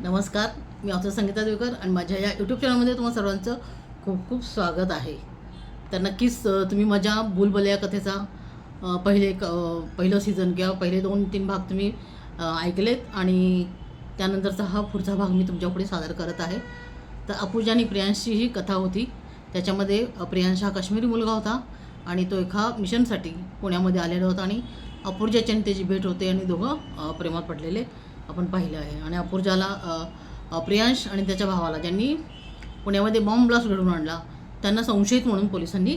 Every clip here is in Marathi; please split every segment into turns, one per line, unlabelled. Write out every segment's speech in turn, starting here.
नमस्कार मी ऑथर संगीता देवकर आणि माझ्या या यूट्यूब चॅनलमध्ये तुम्हाला सर्वांचं खूप खूप स्वागत आहे. तर नक्कीच तुम्ही माझ्या बुलबुल या कथेचा पहिले क पहिलं सीझन किंवा पहिले दोन तीन भाग तुम्ही ऐकलेत आणि त्यानंतरचा हा पुढचा भाग मी तुमच्यापुढे सादर करत आहे. तर अपूजा आणि प्रियांशची ही कथा होती. त्याच्यामध्ये प्रियांश हा काश्मीरी मुलगा होता आणि तो एका मिशनसाठी पुण्यामध्ये आलेला होता आणि अपूर्जाची आणि त्याची भेट होते आणि दोघं प्रेमात पडलेले. आपण पाहिलं आहे. आणि अपूर्जाला प्रियांश आणि त्याच्या भावाला ज्यांनी पुण्यामध्ये बॉम्ब ब्लास्ट घडवून आणला त्यांना संशयित म्हणून पोलिसांनी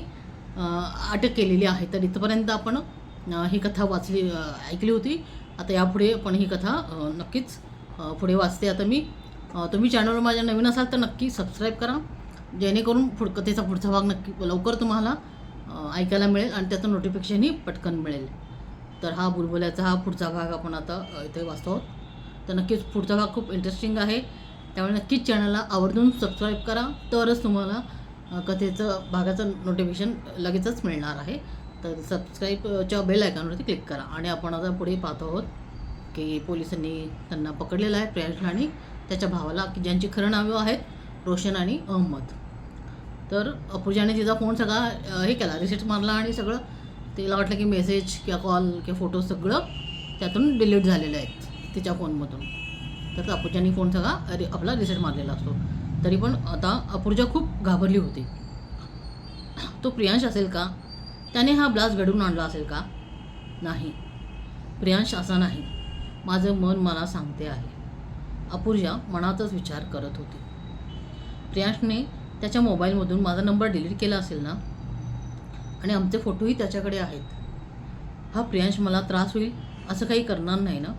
अटक केलेली आहे. तर इथपर्यंत आपण ही कथा वाचली ऐकली होती. आता यापुढे पण ही कथा नक्कीच पुढे वाचते. आता मी तुम्ही चॅनलवर माझ्या नवीन असाल तर नक्की सबस्क्राईब करा. जेणेकरून पुढ कथेचा पुढचा भाग नक्की लवकर तुम्हाला ऐकायला मिळेल आणि त्याचं नोटिफिकेशनही पटकन मिळेल. तर हा बुलबुल्याचा हा पुढचा भाग आपण आता इथे वाचतो आहोत. तर नक्कीच पुढचा भाग खूप इंटरेस्टिंग आहे. त्यामुळे नक्कीच चॅनलला आवर्जून सबस्क्राईब करा. तरच तुम्हाला कथेचं भागाचं नोटिफिकेशन लगेचच मिळणार आहे. तर सबस्क्राईबच्या बेल आयकॉनवरती क्लिक करा. आणि आपण आता पुढे पाहतो आहोत की पोलिसांनी त्यांना पकडलेलं आहे प्रियांशला आणि त्याच्या भावाला की ज्यांची खरं नावं आहेत रोशन आणि अहमद. तर अपूजाने तिचा फोन सगळा हे केला. रिसेट मारला आणि सगळं. तिला वाटलं की मेसेज किंवा कॉल किंवा फोटो सगळं त्यातून डिलीट झालेलं आहेत. तिच्या फोनमधून. तर अपूजाने फोन सगळा रि आपला रिसेट मारलेला असतो. तरी पण आता अपूर्जा खूप घाबरली होती. तो प्रियांश असेल का? त्याने हा ब्लास घडवून आणला असेल का? नाही. प्रियांश असा नाही. माझं मन मला सांगते आहे. अपूर्जा मनातच विचार करत होती. प्रियांशने त्याच्या मोबाईलमधून माझा नंबर डिलीट केला असेल ना? आणि आमचे फोटोही त्याच्याकडे आहेत. हा प्रियांश मला त्रास होईल असं काही करणार नाही ना?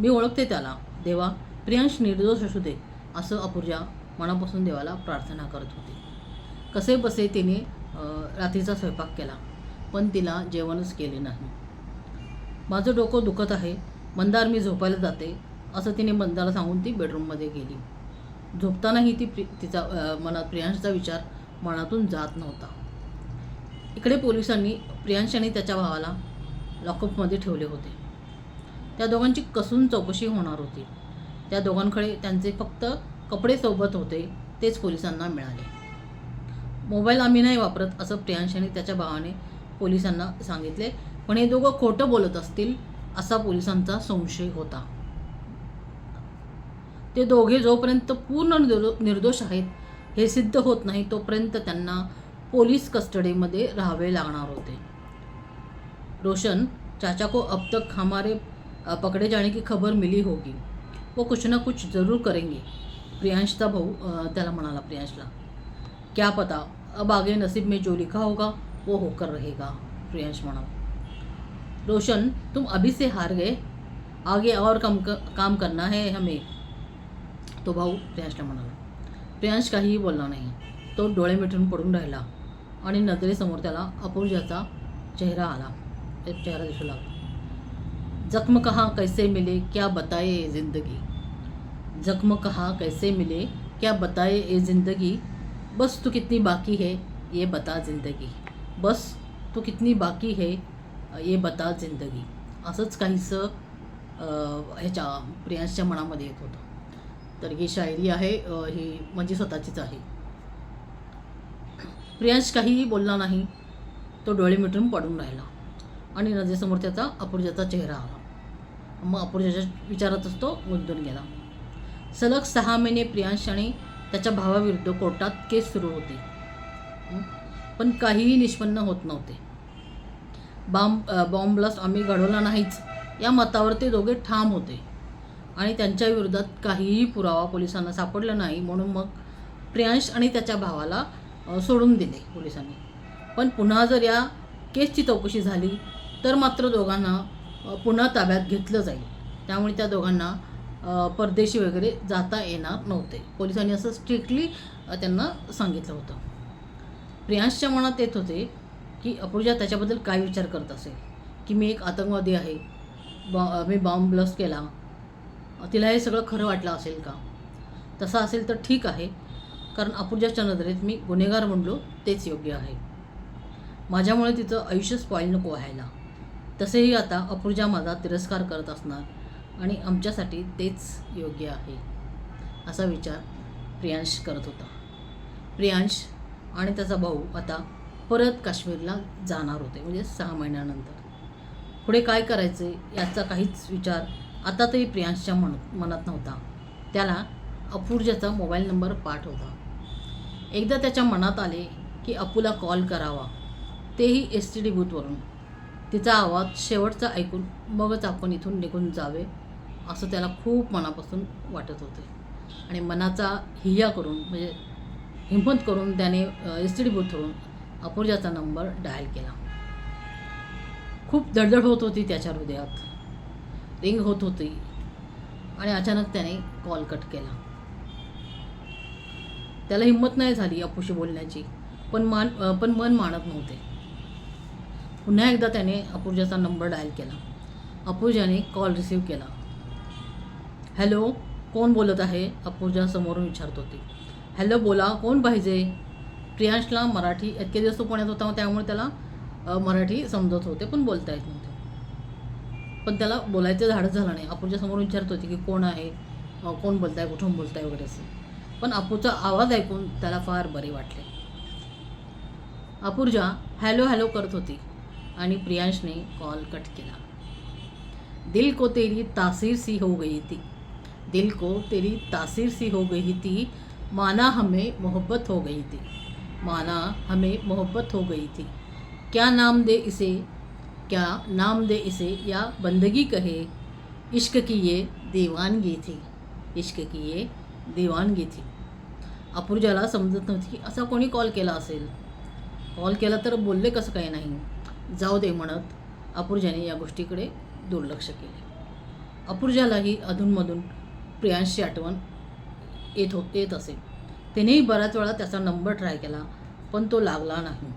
मी ओळखते त्याला. देवा प्रियांश निर्दोष असू दे असं अपूर्जा मनापासून देवाला प्रार्थना करत होती. कसे बसे तिने रात्रीचा स्वयंपाक केला पण तिला जेवणच केले नाही. माझं डोकं दुखत आहे मंदार मी झोपायला जाते असं तिने मंदाला सांगून ती बेडरूममध्ये गेली. झोपतानाही ती प्रि तिचा मनात प्रियांशचा विचार मनातून जात नव्हता. इकडे पोलिसांनी प्रियांश आणि त्याच्या भावाला लॉकअपमध्ये ठेवले होते. त्या दोघांची कसून चौकशी होणार होती. त्या दोघांकडे त्यांचे फक्त कपडे सोबत होते तेच पोलिसांना मिळाले. मोबाईल आम्ही नाही वापरत असं प्रियांश आणि त्याच्या भावाने पोलिसांना सांगितले. पण हे दोघं खोटं बोलत असतील असा पोलिसांचा संशय होता. ते दोघे जोपर्यंत पूर्ण निर्दो निर्दोष आहेत हे सिद्ध होत नाही तोपर्यंत त्यांना पोलीस कस्टडीमध्ये राहावे लागणार होते. रोशन चाचा को अब तक हमारे पकड़े जाने की खबर मिली होगी। वो कुछ ना कुछ ज़रूर करेंगे। प्रियांशचा भाऊ त्याला म्हणाला प्रियांशला क्या पता अब आगे नसीब में जो लिखा होगा वो होकर रहेगा प्रियांश म्हणाला। रोशन तुम अभी से हार गए। आगे और कम काम करना है हमें तो भाऊ प्रियांशला म्हणाला। प्रियांश काहीही बोलला नाही तो डोळे मिठून पडून राहिला आणि नजरेसमोर त्याला अपूर्जाचा चेहरा आला. एक चेहरा दिसू लागला. जख्म कहाँ कैसे मिले क्या बताए ये जिंदगी? जख्म कहाँ कैसे मिले क्या बताए ये जिंदगी? बस तू कितनी बाकी है ये बता जिंदगी। बस तू कितनी बाकी है ये बता जिंदगी। असंच काहीसं ह्याच्या प्रियांशच्या मनामध्ये येत होतं. तर ही शायरी आहे ही म्हणजे स्वतःचीच आहे. प्रियांश काहीही बोलला नाही तो डोळे मिटून पडून राहिला. आणि नजरेसमोर त्याचा अपूर्जाचा चेहरा आला. मग पुरुषाच्या विचारातच तो गुंतून गेला सलग सहा महिने प्रियांश आणि त्याच्या भावाविरुद्ध कोर्टात केस सुरू होती. पण काहीही निष्पन्न होत नव्हते. बॉम्ब बॉम्ब ब्लास्ट आम्ही घडवला नाहीच. या मतावर ते दोघे ठाम होते. आणि त्यांच्या विरोधात काहीही पुरावा पोलिसांना सापडला नाही म्हणून मग प्रियांश आणि त्याच्या भावाला सोडून दिले पोलिसांनी. पण पुन्हा जर या केसची चौकशी झाली तर मात्र दोघांना पुन्हा ताब्यात घेतलं जाईल. त्यामुळे त्या दोघांना परदेशी वगैरे जाता येणार नव्हते. पोलिसांनी असं स्ट्रिक्टली त्यांना सांगितलं होतं. प्रियांशच्या मनात येत होते की अपूर्जा त्याच्याबद्दल काय विचार करत असेल? की मी एक आतंकवादी आहे. बॉ मी बॉम्ब ब्लस्ट केला. तिला हे सगळं खरं वाटलं असेल का? तसं असेल तर ठीक आहे. कारण अपूर्जाच्या नजरेत मी गुन्हेगार म्हणलो तेच योग्य आहे. माझ्यामुळे तिचं आयुष्य स्पॉईल नको व्हायला. तसेही आता अपूर्जा माझा तिरस्कार करत असणार आणि आमच्यासाठी तेच योग्य आहे असा विचार प्रियांश करत होता. प्रियांश आणि त्याचा भाऊ आता परत काश्मीरला जाणार होते म्हणजे सहा महिन्यानंतर. पुढे काय करायचे याचा काहीच विचार आता तरी प्रियांशच्या मन मनात नव्हता. त्याला अपूर्जाचा मोबाईल नंबर पाठ होता. एकदा त्याच्या मनात आले की अपूला कॉल करावा तेही एस टी डी बूथवरून. तिचा आवाज शेवटचा ऐकून मगच आपण इथून निघून जावे असं त्याला खूप मनापासून वाटत होते. आणि मनाचा हिया करून म्हणजे हिंमत करून त्याने एस टी डी बूथवरून अपूर्जाचा नंबर डायल केला. खूप धडधड होत होती त्याच्या हृदयात. रिंग होत होती. आणि अचानक त्याने कॉल कट केला. त्याला हिंमत नाही झाली अपुशी बोलण्याची. पण मान पण मन मानत नव्हते. पुन्हा एकदा त्याने अपूर्जाचा नंबर डायल केला. अपूर्जाने कॉल रिसीव केला. हॅलो कोण बोलत आहे? अपूर्जा समोरून विचारत होती. हॅलो बोला कोण पाहिजे? प्रियांशला मराठी इतके दिवस तो पुण्यात होता त्यामुळे त्याला मराठी समजत होते पण बोलता येत नव्हते. पण त्याला बोलायचं धाडच झालं नाही. अपूर्जा समोर विचारत होती की कोण आहे? कोण बोलताय? कुठून बोलताय? वगैरे असं. पण अपूचा आवाज ऐकून त्याला फार बरे वाटले. अपूर्जा हॅलो हॅलो करत होती. आणि प्रियांशने कॉल कट केला. दिल को तेरी तासीर सी हो गई थी. दिल को तेरी तासीर सी हो गई थी. माना हमें मोहब्बत हो गई थी. माना हमें मोहब्बत हो गई थी. क्या नाम दे इसे? क्या नाम दे इसे या बंदगी कहे? इश्क की ये दीवानगी थी. इश्क की ये दीवानगी थी. अपूर्जाला समजत नव्हती असा कोणी कॉल केला असेल? कॉल केला तर बोलले कसं काही नाही? जाऊ दे म्हणत अपूर्जाने या गोष्टीकडे दुर्लक्ष केले. अपूर्जालाही अधूनमधून प्रियांशची आठवण येत हो येत असे. त्यानेही बऱ्याच वेळा त्याचा नंबर ट्राय केला पण तो लागला नाही.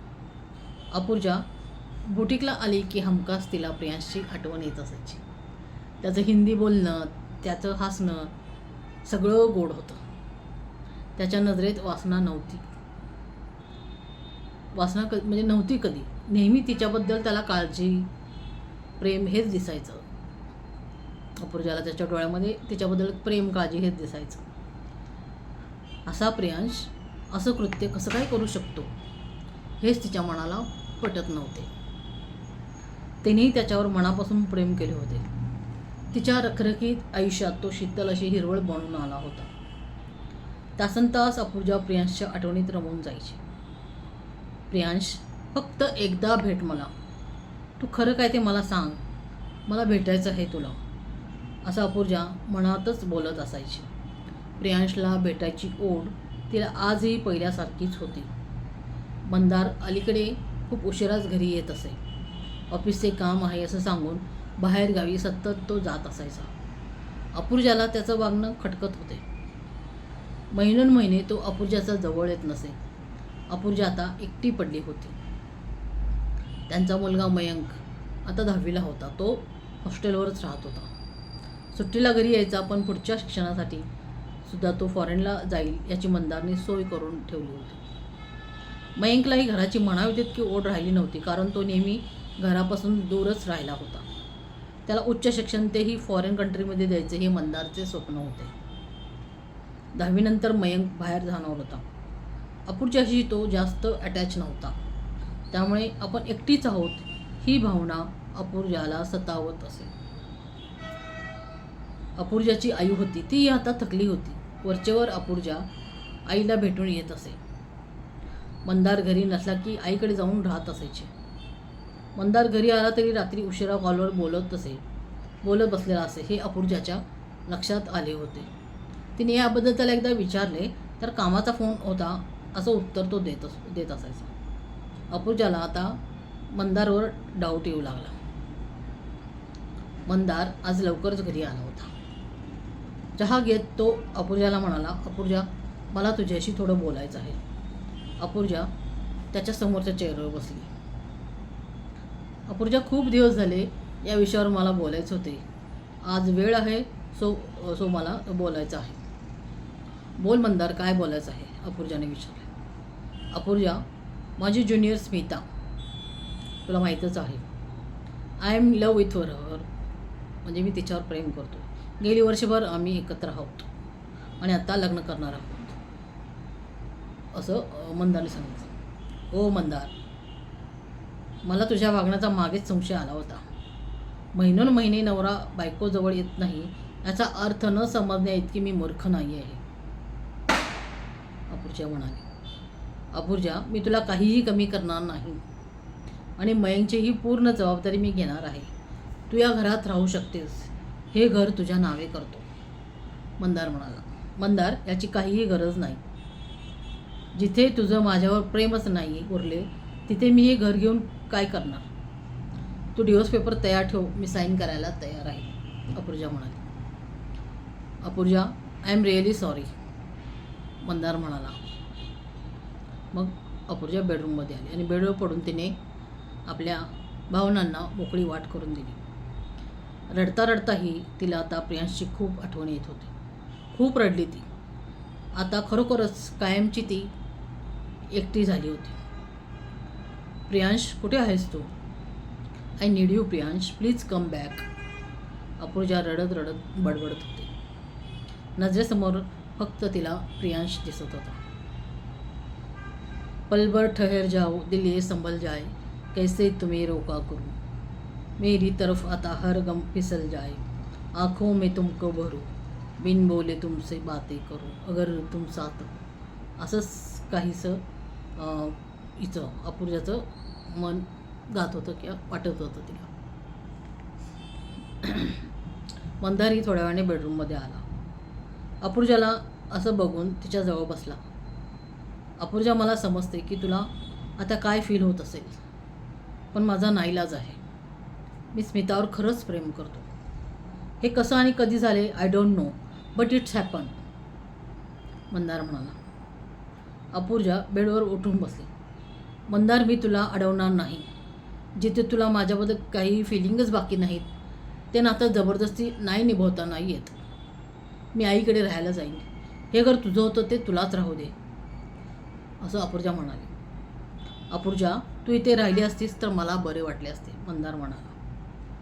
अपूर्जा बुटीकला आली की हमखास तिला प्रियांशची आठवण येत असायची. त्याचं हिंदी बोलणं त्याचं हसणं सगळं गोड होतं. त्याच्या नजरेत वासना नव्हती. वासना क म्हणजे नव्हती कधी. नेहमी तिच्याबद्दल त्याला काळजी प्रेम हेच दिसायचं. अपूर्जाला त्याच्या डोळ्यामध्ये तिच्याबद्दल प्रेम काळजी हेच दिसायचं. असा प्रियांश असं कृत्य कसं काय करू शकतो? हेच तिच्या मनाला पटत नव्हते. तिनेही त्याच्यावर मनापासून प्रेम केले होते. तिच्या रखरखीत आयुष्यात तो शीतल अशी हिरवळ बनून आला होता. तासन तास अपूर्जा प्रियांशच्या आठवणीत रमून जायची. प्रियांश फक्त एकदा भेट मला. तू खरं काय ते मला सांग. मला भेटायचं आहे तुला. असं अपूर्जा मनातच बोलत असायची. प्रियांशला भेटायची ओढ तिला आजही पहिल्यासारखीच होती. मंदार अलीकडे खूप उशिराच घरी येत असे. ऑफिसचे काम आहे असं सांगून बाहेरगावी सतत तो जात असायचा. अपूर्जाला त्याचं वागणं खटकत होते. महिनोन्महिने तो अपूर्जाचा जवळ येत नसे. अपूर्जा आता एकटी पडली होती. त्यांचा मुलगा मयंक आता दहावीला होता. तो हॉस्टेलवरच राहत होता. सुट्टीला घरी यायचा पण पुढच्या शिक्षणासाठी सुद्धा तो फॉरेनला जाईल याची मंदारने सोय करून ठेवली होती. मयंकलाही घराची म्हणावी तितकी ओढ राहिली नव्हती कारण तो नेहमी घरापासून दूरच राहिला होता. त्याला उच्च शिक्षण तेही फॉरेन कंट्रीमध्ये द्यायचे हे मंदारचे स्वप्न होते. दहावीनंतर मयंक बाहेर जाणार होता. अपूर्जाशी तो जास्त अटॅच नव्हता. त्यामुळे आपण एकटीच आहोत ही भावना अपूर्जाला सतावत असे. अपूर्जाची आई होती ती आता थकली होती. वरचेवर अपूर्जा आईला भेटून येत असे. मंदार घरी नसला की आईकडे जाऊन राहत असायचे. मंदार घरी आला तरी रात्री उशिरा कॉलवर बोलत असे. बोलत बसलेला असे हे अपूर्जाच्या लक्षात आले होते. तिने याबद्दल त्याला एकदा विचारले तर कामाचा फोन होता असं उत्तर तो देत अस देत असायचा. अपूर्जाला आता मंदारवर डाऊट येऊ लागला. मंदार आज लवकरच घरी आला होता. चहा घेत तो अपूर्जाला म्हणाला अपूर्जा मला तुझ्याशी थोडं बोलायचं आहे. अपूर्जा त्याच्या समोरच्या चेअरवर बसली. अपूर्जा खूप दिवस झाले या विषयावर मला बोलायचे होते. आज वेळ आहे सो सो मला बोलायचं आहे. बोल मंदार काय बोलायचं आहे? अपूर्जाने विचारले. अपूर्जा माझी ज्युनियर स्मिता तुला माहीतच आहे. I am love with her म्हणजे मी तिच्यावर प्रेम करतो गेली वर्षभर आम्ही एकत्र आहोत. आणि आता लग्न करणार आहोत. असं मंदारने सांगितलं. हो मंदार. मला तुझ्या वागण्याचा मागेच संशय आला होता. महिनोन महिने नवरा बायकोजवळ येत नाही याचा अर्थ न समजण्या इतकी मी मूर्ख नाही आहे अपूर्जा म्हणाली. अपूर्जा मी तुला काहीही कमी करणार नाही. आणि मयंकचीही पूर्ण जबाबदारी मी घेणार आहे. तू या घरात राहू शकतेस. हे घर तुझ्या नावे करतो. मंदार म्हणाला. मंदार याची काहीही गरज नाही. जिथे तुझं माझ्यावर प्रेमच नाही उरले तिथे मी हे घर घेऊन काय करणार? तू डिवोर्स पेपर तयार ठेव. मी साईन करायला तयार आहे. अपूर्जा म्हणाली. Apurja I am really sorry Mandar म्हणाला. मग अपूर्जा बेडरूममध्ये आली आणि बेडवर पडून तिने आपल्या भावनांना मोकळी वाट करून दिली. रडता रडताही तिला आता प्रियांशची खूप आठवण येत होती. खूप रडली ती. आता खरोखरच कायमची ती एकटी झाली होती. प्रियांश कुठे आहेस तू? I need you Priyansh. Please come back Apurja रडत रडत बडबडत होती. नजरेसमोर फक्त तिला प्रियांश दिसत होता. पलभर ठहर जाओ दिल ये संभल जाए कैसे तुम्हें रोका करूँ? मेरी तरफ आता हर गम फिसल जाए आँखों में तुमको भरू बिन बोले तुमसे बातें करू अगर तुम साथ हो। असंच काहीसं हिचं अपूर्जाचं मन गात होतं किंवा वाटत होतं तिला. मंदारही थोड्या वेळाने बेडरूममध्ये आला. अपूर्जाला असं बघून तिच्याजवळ बसला. अपूर्जा मला समजते की तुला आता काय फील होत असेल. पण माझा नाईलाज आहे. मी स्मितावर खरंच प्रेम करतो. हे कसं आणि कधी झाले I don't know but it's happen Mandar म्हणाला. अपूर्जा बेडवर उठून बसली. मंदार मी तुला अडवणार नाही. जिथे तुला माझ्याबद्दल काही फिलिंगच बाकी नाहीत ते नातं जबरदस्ती नाही निभवता नाही येत. मी आईकडे राहायला जाईन. हे घर तुझं होतं ते तुलाच राहू दे. असं अपूर्जा म्हणाली. अपूर्जा तू इथे राहिली असतीस तर मला बरे वाटले असते मंदार म्हणाला.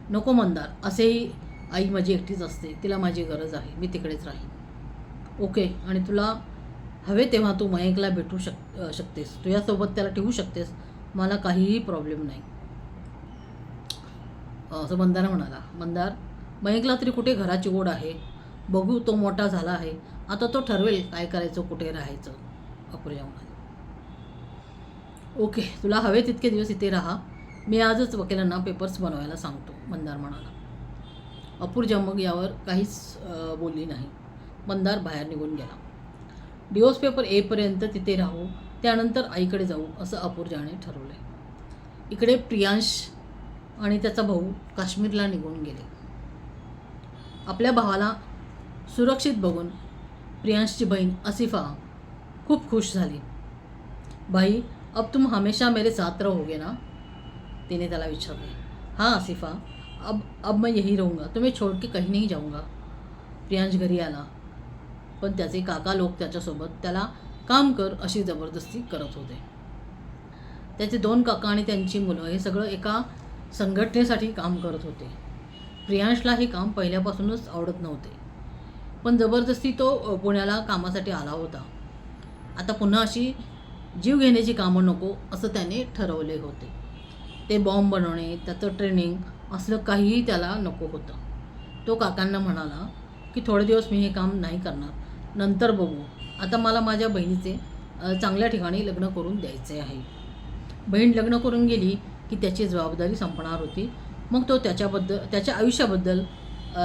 नको मंदार असेही आई माझी एकटीच असते तिला माझी गरज आहे मी तिकडेच राहीन. ओके आणि तुला हवे तेव्हा तू मयंकला भेटू शक शकतेस. तुझ्यासोबत त्याला ठेवू शकतेस मला काहीही प्रॉब्लेम नाही. असं मंदार म्हणाला. मंदार मयंकला तरी कुठे घराची ओढ आहे? बघू तो मोठा झाला आहे. आता तो ठरवेल काय करायचं कुठे राहायचं अपूर्जा म्हणाली. ओके तुला हवे तितके दिवस इथे राहा. मी आजच वकिलांना पेपर्स बनवायला सांगतो मंदार म्हणाला. अपूर्जा मग यावर काहीच बोलली नाही. मंदार बाहेर निघून गेला. डिवोर्स पेपर येईपर्यंत तिथे राहू त्यानंतर आईकडे जाऊ असं अपूर्जाने ठरवलं. इकडे प्रियांश आणि त्याचा भाऊ काश्मीरला निघून गेले. आपल्या भावाला सुरक्षित बघून प्रियांशची बहीण असिफा खूप खुश झाली. भाई अब तुम हमेशा मेरे साथ रहोगे ना? तिने त्याला विचारले हां आसिफा अब अब मैं यही रहूँगा। तुम्ही छोड़ के कहीं नहीं जाऊंगा। प्रियांश घरी आला। पण त्याचे काका लोक त्याच्यासोबत त्याला काम कर अशी जबरदस्ती करत होते. त्याचे दोन काका आणि त्यांची मुलं हे सगळं एका संघटनेसाठी काम करत होते. प्रियांशला हे काम पहिल्यापासूनच आवडत नव्हते. पण जबरदस्ती तो पुण्याला कामासाठी आला होता. आता पुन्हा अशी जीव घेण्याची कामं नको असं त्याने ठरवले होते. ते बॉम्ब बनवणे त्याचं ट्रेनिंग असलं काहीही त्याला नको होतं. तो काकांना म्हणाला की थोडे दिवस मी हे काम नाही करणार. नंतर बघू. आता मला माझ्या बहिणीचे चांगल्या ठिकाणी लग्न करून द्यायचे आहे. बहीण लग्न करून गेली की त्याची जबाबदारी संपणार होती. मग तो त्याच्याबद्दल त्याच्या आयुष्याबद्दल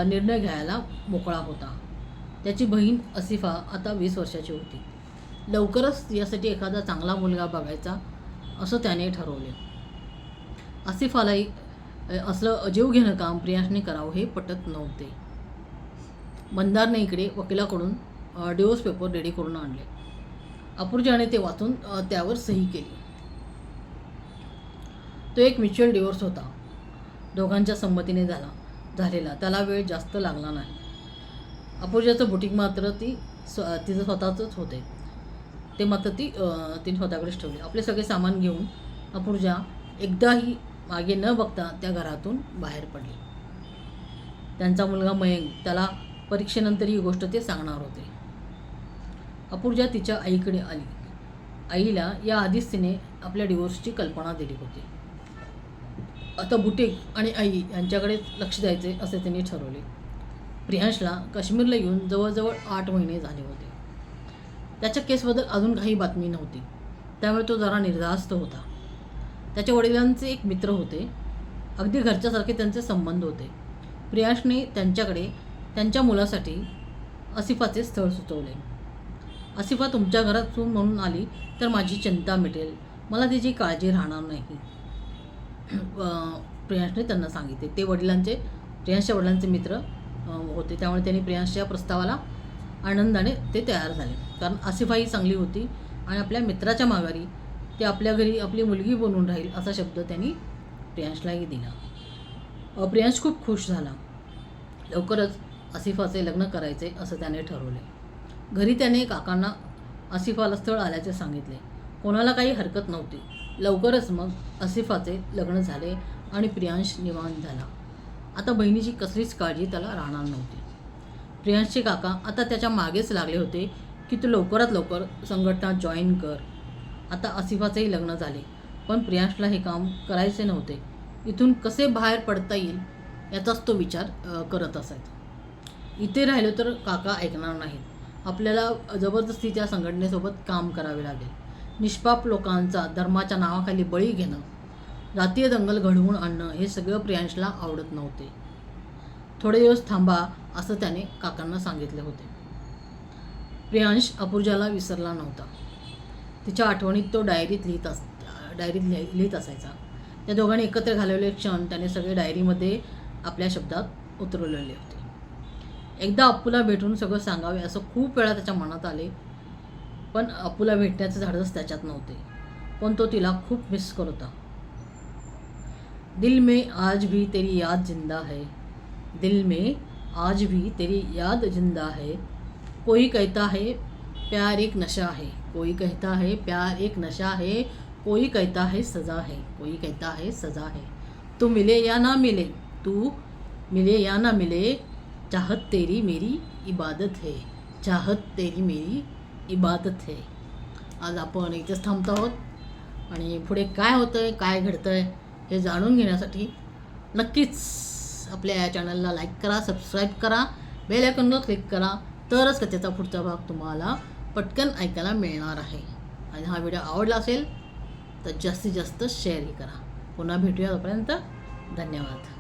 निर्णय घ्यायला मोकळा होता. त्याची बहीण असिफा आता वीस वर्षाची होती. लवकरच यासाठी एखादा चांगला मुलगा बघायचा असं त्याने ठरवले. आसिफालाही असलं अजीव घेणं काम प्रियांशने करावं हे पटत नव्हते. मंदारने इकडे वकिलाकडून डिवोर्स पेपर रेडी करून आणले. अपूर्जाने ते वाचून त्यावर सही केली. तो एक म्युच्युअल डिवोर्स होता. दोघांच्या संमतीने झाला झालेला. त्याला वेळ जास्त लागला नाही. अपूर्जाचं बुटीक मात्र ती स्व तिचं स्वतःचंच होते. ते मात्र ती तिने स्वतःकडेच ठेवले. आपले सगळे सामान घेऊन अपूर्जा एकदाही मागे न बघता त्या घरातून बाहेर पडली. त्यांचा मुलगा मयंक त्याला परीक्षेनंतर ही गोष्ट ते सांगणार होते. अपूर्जा तिच्या आईकडे आली. आईला या आधीच तिने आपल्या डिवोर्सची कल्पना दिली होती. आता बुटीक आणि आई यांच्याकडे लक्ष द्यायचे असे त्यांनी ठरवले. प्रियांशला काश्मीरला येऊन जवळजवळ आठ महिने झाले होते. त्याच्या केसबद्दल अजून काही बातमी नव्हती. त्यामुळे तो जरा निर्धास्त होता. त्याच्या वडिलांचे एक मित्र होते. अगदी घरच्यासारखे त्यांचे संबंध होते. प्रियांशने त्यांच्याकडे त्यांच्या मुलासाठी आसिफाचे स्थळ सुचवले. आसिफा तुमच्या घरात सून म्हणून आली तर माझी चिंता मिटेल. मला तिची काळजी राहणार नाही. प्रियांशने त्यांना सांगितले. ते वडिलांचे प्रियांशच्या वडिलांचे मित्र होते. त्यामुळे त्यांनी प्रियांशच्या प्रस्तावाला आनंदाने ते तयार झाले. कारण आसिफाई चांगली होती आणि आपल्या मित्राच्या माघारी ते आपल्या घरी आपली मुलगी बनून राहील असा शब्द त्यांनी प्रियांशलाही दिला. प्रियांश खूप खुश झाला. लवकरच आसिफाचे लग्न करायचे असं त्याने ठरवले. घरी त्याने काकांना आसिफाला स्थळ आल्याचे सांगितले. कोणाला काही हरकत नव्हती. लवकरच मग आसिफाचे लग्न झाले आणि प्रियांश निवांत झाला. आता बहिणीची कसलीच काळजी त्याला राहणार नव्हती. प्रियांशचे काका आता त्याच्या मागेच लागले होते की तू लवकरात लवकर संघटना जॉईन कर. आता आसिफाचेही लग्न झाले पण प्रियांशला हे काम करायचे नव्हते. इथून कसे बाहेर पडता येईल याचाच तो विचार करत असायचा. इथे राहिलो तर काका ऐकणार नाहीत. आपल्याला जबरदस्ती त्या संघटनेसोबत काम करावे लागेल. निष्पाप लोकांचा धर्माच्या नावाखाली बळी घेणं जातीय दंगल घडवून आणणं हे सगळं प्रियांशला आवडत नव्हते. थोडे दिवस थांबा असं त्याने काकांना सांगितले होते. प्रियांश अपूर्जाला विसरला नव्हता. तिच्या आठवणीत तो डायरीत लिहित अस डायरीत लिहि लिहित असायचा. त्या दोघांनी एकत्र घालवले क्षण त्याने सगळे डायरीमध्ये आपल्या शब्दात उतरवलेले होते. एकदा अप्पूला भेटून सगळं सांगावे असं खूप वेळा त्याच्या मनात आले पण अप्पूला भेटण्याचं झाडच त्याच्यात नव्हते. पण तो तिला खूप मिस करत होता. दिल में आज भी तेरी याद जिंदा है. दिल में आज भी तेरी याद जिंदा है। कोई कहता है प्यार एक नशा है। कोई कहता है प्यार एक नशा है। कोई कहता है सज़ा है। कोई कहता है सज़ा है। तू मिले या ना मिले तू मिले या ना मिले चाहत तेरी मेरी इबादत है। चाहत तेरी मेरी इबादत है। आज आपण इथेच थांबतो आहोत. आणि पुढे काय होतं आहे काय घडतं आहे हे जाणून घेण्यासाठी नक्कीच आपल्या या चॅनलला लाईक करा सबस्क्राईब करा बेल आयकॉनवर क्लिक करा तरच त्याचा पुढचा भाग तुम्हाला पटकन ऐकायला मिळणार आहे. आणि हा व्हिडिओ आवडला असेल तर जास्तीत जास्त शेअरही करा. पुन्हा भेटूया तोपर्यंत धन्यवाद.